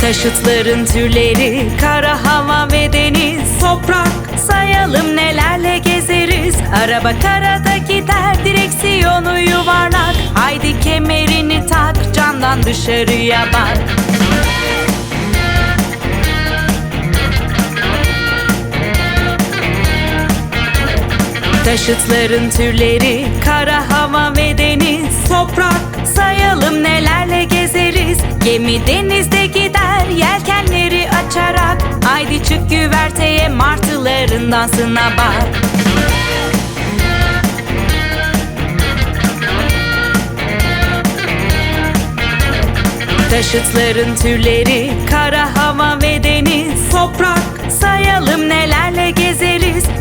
Taşıtların türleri kara hava ve deniz. Toprak sayalım nelerle gezeriz. Araba karada gider direksiyonu yuvarlak. Haydi kemerini tak camdan dışarıya bak Taşıtların türleri kara hava ve deniz. Toprak sayalım nelerle gezeriz. Gemi denizde gider yelkenleri açarak. Haydi çık güverteye martıların dansına bak. Taşıtların türleri kara